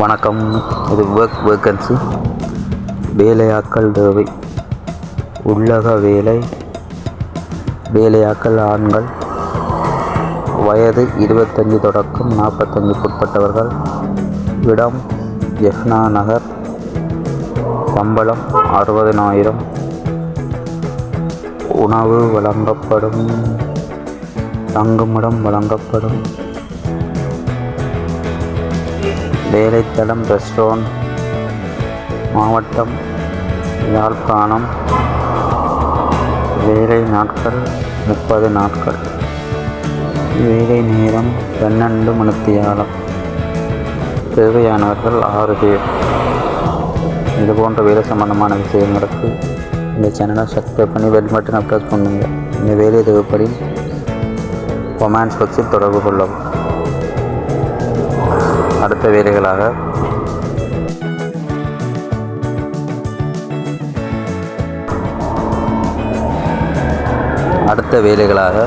வணக்கம். இது work vacancy வேலையாக்கள் தேவை. உள்ளக வேலை. வேலையாக்கள் ஆண்கள். வயது இருபத்தஞ்சி தொடக்கம் நாற்பத்தஞ்சுக்குட்பட்டவர்கள் இடம் ஜெஃப்னா நகர். சம்பளம் அறுபதனாயிரம். உணவு வழங்கப்படும். தங்குமிடம் வழங்கப்படும். வேலைத்தளம் ரெஸ்டாரண்ட் மாவட்டம் யாழ்ப்பாணம். வேலை நாட்கள் முப்பது நாட்கள். வேலை நேரம் பன்னெண்டு மணித்தியாலம் தேவையானவர்கள் ஆறு பேர். இது போன்ற வேலை சம்பந்தமான விஷயங்களுக்கு இந்த சேனலை சப்ஸ்கிரைப் பண்ணி பெல் பட்டன் ப்ரெஸ் பண்ணுங்கள் இந்த வேலை தேவைப்படி கொமெண்ட்ஸ் வச்சு தொடர்பு கொள்ளவும். அடுத்த வேலைகளாக. அடுத்த வேலைகளாக.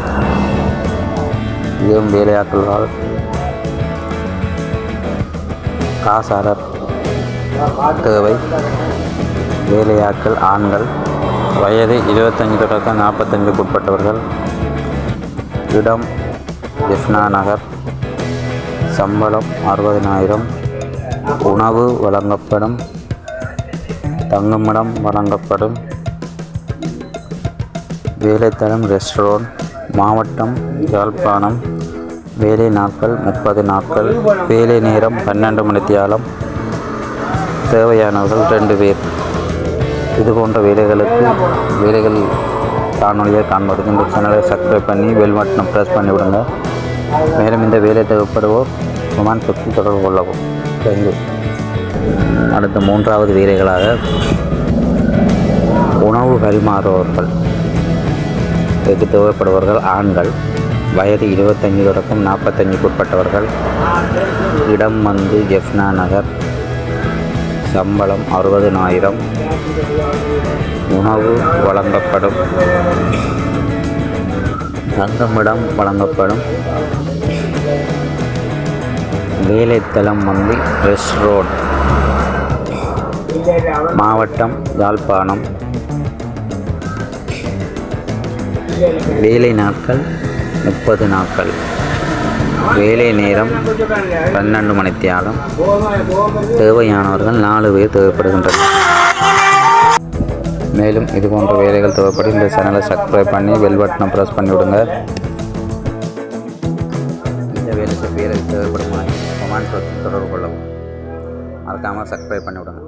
இதுவும் வேலையாக்களால் காசாரர். தேவை. வேலையாக்கள் ஆண்கள். வயது இருபத்தஞ்சு தொடக்கம் நாற்பத்தஞ்சுக்கு உட்பட்டவர்கள். இடம் ஜெஃப்னா நகர். சம்பளம் அறுபதினாயிரம். உணவு வழங்கப்படும். தங்குமிடம் வழங்கப்படும். வேலைத்தளம் ரெஸ்டாரண்ட் மாவட்டம் யாழ்ப்பாணம். வேலை நாட்கள் முப்பது நாட்கள். வேலை நேரம் பன்னெண்டு மணித்தியாலம் தேவையானவர்கள் ரெண்டு பேர். இது போன்ற வேலைகளுக்கு வேலைகள் காணொலியை காண்பதுக்கு இந்த சேனலை சப்ஸ்கிரைப் பண்ணி பெல் ப்ரெஸ் பண்ணிவிடுங்க. மேலும் இந்த வேலை தேவைப்படுவோர் விமான பற்றி தொடர்பு கொள்ளவும் தேங்க்யூ அடுத்த மூன்றாவது வேலைகளாக உணவு பரிமாறுபவர்கள். இதுக்கு தேவைப்படுபவர்கள் ஆண்கள் வயது இருபத்தஞ்சு தொடக்கம் நாற்பத்தஞ்சுக்கு உட்பட்டவர்கள். இடம் வந்து ஜெஃப்னா நகர். சம்பளம் அறுபதுனாயிரம். உணவு வழங்கப்படும். தங்கமிடம் வழங்கப்படும். வேலைத்தளம் வந்து ரெஸ்ட் ரோட். மாவட்டம் யாழ்ப்பாணம். வேலை நாட்கள் முப்பது நாட்கள். வேலை நேரம் பன்னெண்டு மணித்தியாலம். தேவையானவர்கள் நாலு பேர் தேவைப்படுகின்றனர். மேலும் இது போன்ற வேலைகள் தேவைப்படும் இந்த சேனலை சப்ஸ்கிரைப் பண்ணி பெல் பட்டனை ப்ரெஸ் பண்ணி விடுங்க. இந்த வேலைக்கு வேலை தேவைப்படும் கமெண்ட் தொடர்பு கொள்ளவும். மறக்காமல் சப்ஸ்கிரைப் பண்ணி விடுங்க.